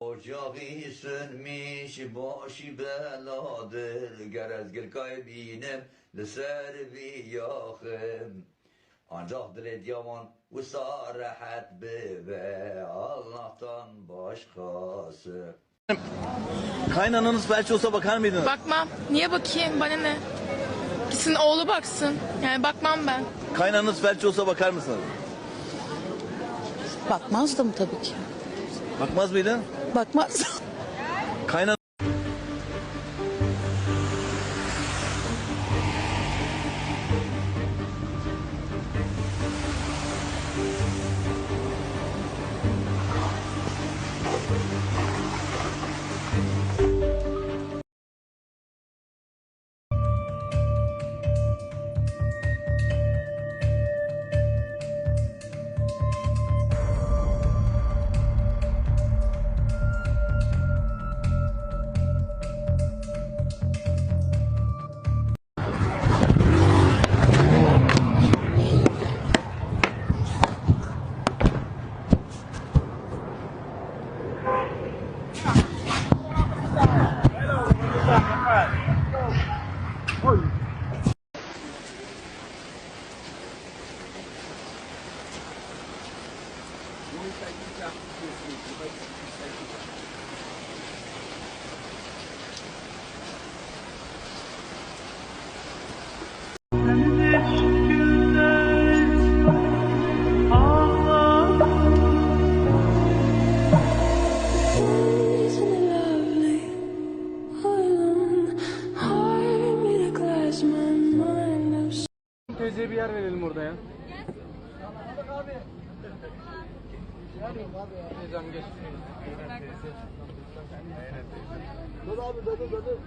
Ocağı sönmüş başı beladır Gerezgir kaybinem Liser bir yakım Ancak dile yaman Vısa rahat be Allah'tan başkası Kaynananız felç olsa bakar mıydınız? Bakmam. Niye bakayım? Bana ne? Gitsin oğlu baksın. Yani bakmam ben. Kaynananız felç olsa bakar mısınız? Bakmazdım tabii ki. Bakmaz mıydın? Bakmazdım. Kaynan Teyzeye bir yer verelim orada ya. Teyzem geç. Dur abi dur dur dur.